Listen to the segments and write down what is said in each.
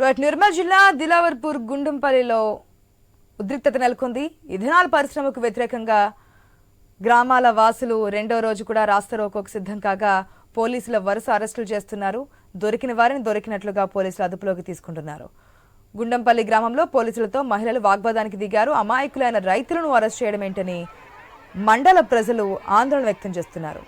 Right Nirmal జిల్లా దిలావర్పూర్ గుండంపల్లిలో ఉద్రిక్తత నెలకొంది. ఇథనాల్ పరిశ్రమకు వ్యతిరేకంగా గ్రామాల వాసులు రెండో రోజు కూడా రాస్తారోకోకు సిద్ధం కాగా పోలీసుల వరుస అరెస్టులు చేస్తున్నారు. దొరికిన వారిని దొరికినట్లుగా పోలీసులు అదుపులోకి తీసుకుంటున్నారు. గుండంపల్లి గ్రామంలో పోలీసులతో మహిళలు వాగ్వాదానికి దిగారు. అమాయకులైన రైతులను అరెస్ట్ చేయడం ఏంటని మండల ప్రజలు ఆందోళన వ్యక్తం చేస్తున్నారు.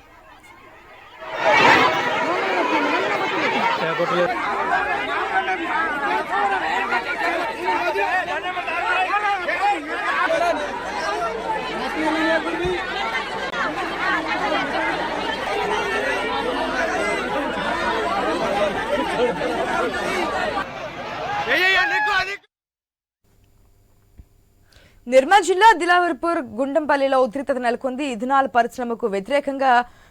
నిర్మల్ జిల్లా దిలావర్పూర్ గుండంపల్లిలో ఉద్రిక్తత నెలకొంది. ఇథనాల్ పరిశ్రమకు వ్యతిరేకంగా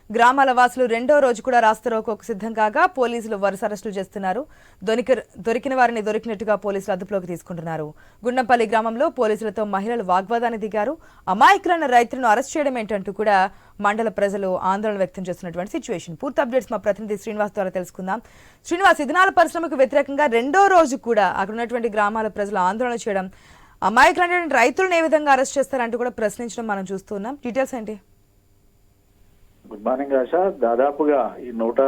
గ్రామాల వాసులు రెండో రోజు కూడా రాస్తారోకోకు సిద్ధం కాగా పోలీసులు వరుస అరెస్టులు చేస్తున్నారు. దొరికి దొరికిన వారిని దొరికినట్టుగా పోలీసులు అదుపులోకి తీసుకుంటున్నారు. గుండంపల్లి గ్రామంలో పోలీసులతో మహిళలు వాగ్వాదాన్ని దిగారు. అమాయకులైన రైతులను అరెస్ట్ చేయడం ఏంటంటూ కూడా మండల ప్రజలు ఆందోళన వ్యక్తం చేస్తున్నటువంటి సిచ్యువేషన్. పూర్తి అప్డేట్స్ మా ప్రతినిధి శ్రీనివాస్ ద్వారా తెలుసుకుందాం. శ్రీనివాస్ ఇథనాల్ పరిశ్రమకు వ్యతిరేకంగా రెండో రోజు కూడా అక్కడ ఉన్నటువంటి గ్రామాల ప్రజలు ఆందోళన చేయడం అమాయకులైనటువంటి రైతులను ఏ విధంగా అరెస్ట్ చేస్తారంటూ కూడా ప్రశ్నించడం మనం చూస్తున్నాం. డీటెయిల్స్ ఏంటి? గుడ్ మార్నింగ్ ఆశ దాదాపుగా ఈ నూట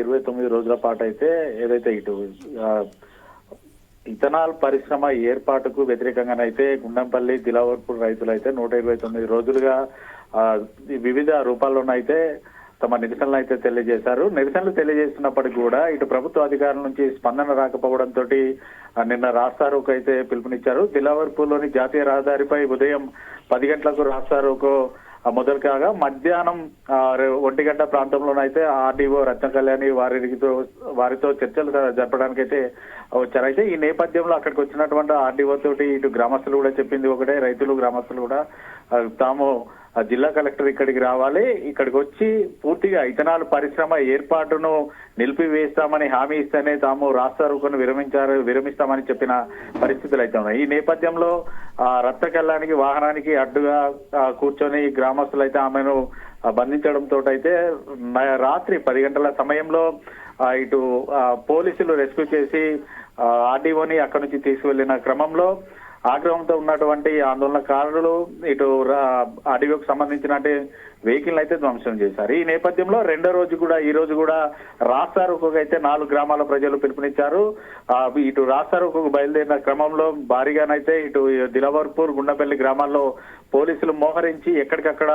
ఇరవై తొమ్మిది రోజుల పాటు అయితే ఏదైతే ఇటు ఇథనాల్ పరిశ్రమ ఏర్పాటుకు వ్యతిరేకంగానైతే గుండంపల్లి దిలావర్పూర్ రైతులు అయితే నూట ఇరవై తొమ్మిది రోజులుగా ఈ వివిధ రూపాల్లోనైతే తమ నిరసనలు అయితే తెలియజేశారు. నిరసనలు తెలియజేస్తున్నప్పటికీ కూడా ఇటు ప్రభుత్వ అధికారుల నుంచి స్పందన రాకపోవడంతో నిన్న రాస్తారోకు అయితే పిలుపునిచ్చారు. దిలావర్పూర్లోని జాతీయ రహదారిపై ఉదయం పది గంటలకు రాస్తారోకు మొదలు కాగా మధ్యాహ్నం ఒంటి గంట ప్రాంతంలోనైతే ఆర్డీఓ రత్న కళ్యాణి వారితో వారితో చర్చలు జరపడానికి అయితే వచ్చారు. అయితే ఈ నేపథ్యంలో అక్కడికి వచ్చినటువంటి ఆర్డీఓ తోటి ఇటు గ్రామస్తులు కూడా చెప్పింది ఒకటే. రైతులు గ్రామస్తులు కూడా తాము జిల్లా కలెక్టర్ ఇక్కడికి రావాలి. ఇక్కడికి వచ్చి పూర్తిగా ఇథనాల్ పరిశ్రమ ఏర్పాటును నిలిపివేస్తామని హామీ ఇస్తేనే తాము రాస్తారోకును విరమించారు విరమిస్తామని చెప్పిన పరిస్థితులు అయితే ఉన్నాయి. ఈ నేపథ్యంలో ఆ కళ్ళానికి వాహనానికి అడ్డుగా కూర్చొని గ్రామస్తులు అయితే ఆమెను బంధించడంతో అయితే రాత్రి పది గంటల సమయంలో ఇటు పోలీసులు రెస్క్యూ చేసి ఆర్డీఓని అక్కడి నుంచి తీసుకువెళ్ళిన క్రమంలో ఆగ్రహంతో ఉన్నటువంటి ఆందోళనకారులు ఇటు అడవికి సంబంధించిన వెహికల్ అయితే ధ్వంసం చేశారు. ఈ నేపథ్యంలో రెండో రోజు కూడా ఈ రోజు కూడా రాస్తారోకు అయితే నాలుగు గ్రామాల ప్రజలు పిలుపునిచ్చారు. ఇటు రాస్తారోకు బయలుదేరిన క్రమంలో భారీగానైతే ఇటు దిలవర్పూర్ గుండపల్లి గ్రామాల్లో పోలీసులు మోహరించి ఎక్కడికక్కడ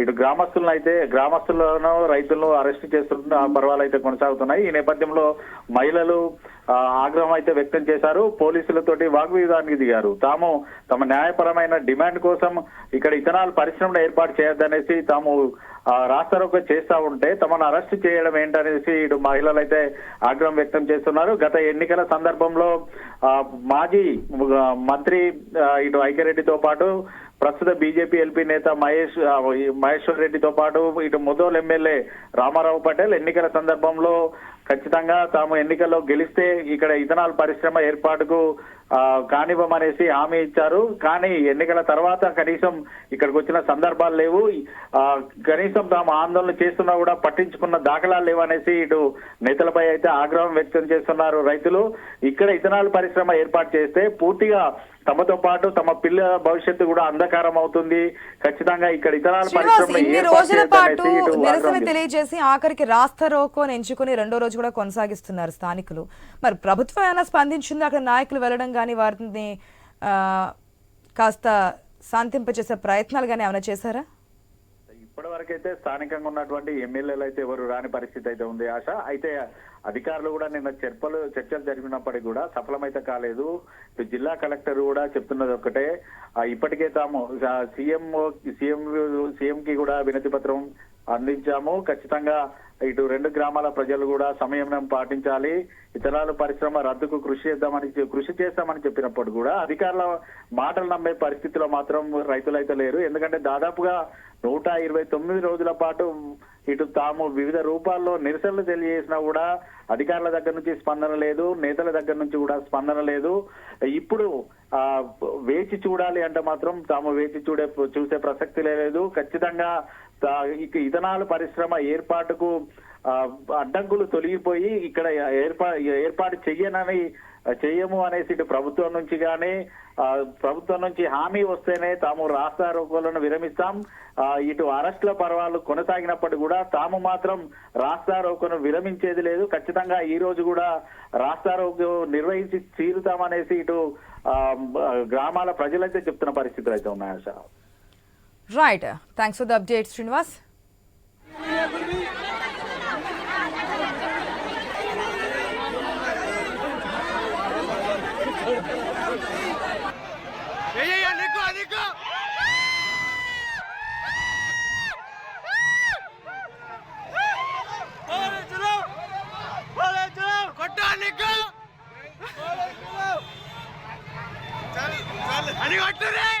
ఇటు గ్రామస్తులను అయితే గ్రామస్తులను రైతులను అరెస్ట్ చేస్తున్న పర్వాలు అయితే కొనసాగుతున్నాయి. ఈ నేపథ్యంలో మహిళలు ఆగ్రహం అయితే వ్యక్తం చేశారు. పోలీసులతోటి వాగ్వివాదానికి దిగారు. తాము తమ న్యాయపరమైన డిమాండ్ కోసం ఇక్కడ ఇథనాల్ పరిశ్రమను ఏర్పాటు చేయొద్దనేసి తాము ఆ, చేస్తా ఉంటే తమను అరెస్ట్ చేయడం ఏంటనేసి ఇటు మహిళలు అయితే ఆగ్రహం వ్యక్తం చేస్తున్నారు. గత ఎన్నికల సందర్భంలో మాజీ మంత్రి ఇటు ఐక్యరెడ్డితో పాటు ప్రస్తుత బీజేపీ ఎల్పీ నేత మహేష్ మహేశ్వర్ రెడ్డితో పాటు ఇటు ముదోల్ ఎమ్మెల్యే రామారావు పటేల్ ఎన్నికల సందర్భంలో ఖచ్చితంగా తాము ఎన్నికల్లో గెలిస్తే ఇక్కడ ఇథనాల్ పరిశ్రమ ఏర్పాటుకు కానివ్వమనేసి హామీ ఇచ్చారు. కానీ ఎన్నికల తర్వాత కనీసం ఇక్కడికి వచ్చిన సందర్భాలు లేవు. ఆ, కనీసం తాము ఆందోళన చేస్తున్నా కూడా పట్టించుకున్న దాఖలాలు లేవనేసి ఇటు నేతలపై అయితే ఆగ్రహం వ్యక్తం చేస్తున్నారు రైతులు. ఇక్కడ ఇథనాల్ పరిశ్రమ ఏర్పాటు చేస్తే పూర్తిగా తమతో పాటు తమ పిల్లల భవిష్యత్తు కూడా అంధకారం అవుతుంది. ఖచ్చితంగా ఇక్కడ పరిశ్రమ ఇన్ని రోజుల పాటు నిరసన. తెలియజేసి ఆఖరికి రాస్తారోకోని ఎంచుకుని రెండో రోజు కూడా కొనసాగిస్తున్నారు స్థానికులు. మరి ప్రభుత్వం ఏమైనా స్పందించింది? అక్కడ నాయకులు వెళ్ళడం కానీ వారిని ఆ, కాస్త శాంతింపచేసే ప్రయత్నాలు కానీ ఏమైనా చేశారా? ఇప్పటి వరకైతే స్థానికంగా ఉన్నటువంటి ఎమ్మెల్యేలు అయితే ఎవరు రాని పరిస్థితి అయితే ఉంది ఆశ. అయితే అధికారులు కూడా నిన్న చర్చలు చర్చలు జరిపినప్పటికీ కూడా సఫలమైతే కాలేదు. జిల్లా కలెక్టర్ కూడా చెప్తున్నది ఒక్కటే ఇప్పటికే తాము సీఎం సీఎం సీఎం కి కూడా వినతి పత్రం అందించాము. ఖచ్చితంగా ఇటు రెండు గ్రామాల ప్రజలు కూడా సంయమనం పాటించాలి. ఇతరాలు పరిశ్రమ రద్దుకు కృషి చేద్దామని కృషి చేస్తామని చెప్పినప్పుడు కూడా అధికారుల మాటలు నమ్మే పరిస్థితిలో మాత్రం రైతులైతే లేరు. ఎందుకంటే దాదాపుగా నూట ఇరవై తొమ్మిది రోజుల పాటు ఇటు తాము వివిధ రూపాల్లో నిరసనలు తెలియజేసినా కూడా అధికారుల దగ్గర నుంచి స్పందన లేదు నేతల దగ్గర నుంచి కూడా స్పందన లేదు. ఇప్పుడు ఆ వేచి చూడాలి అంటే మాత్రం తాము వేచి చూడే చూసే ప్రసక్తి లేదు. ఖచ్చితంగా తా- ఇక ఇథనాల్ పరిశ్రమ ఏర్పాటుకు అడ్డంకులు తొలగిపోయి ఇక్కడ ఏర్పా ఏర్పాటు చెయ్యనని చేయము అనేసి ఇటు ప్రభుత్వం నుంచి కానీ ప్రభుత్వం నుంచి హామీ వస్తేనే తాము రాష్ట్ర రోకోలను విరమిస్తాం ఇటు అరెస్టుల పర్వాలు కొనసాగినప్పటికీ కూడా తాము మాత్రం రాస్తా విరమించేది లేదు. ఖచ్చితంగా ఈ రోజు కూడా రాస్తా నిర్వహించి తీరుతామనేసి ఇటు గ్రామాల ప్రజలైతే చెప్తున్న పరిస్థితులు అయితే ఉన్నాయి right thanks for the update Srinivas அதிகம் அதிகம் கொட்டானிக்கும் அடி கொட்டுறேன்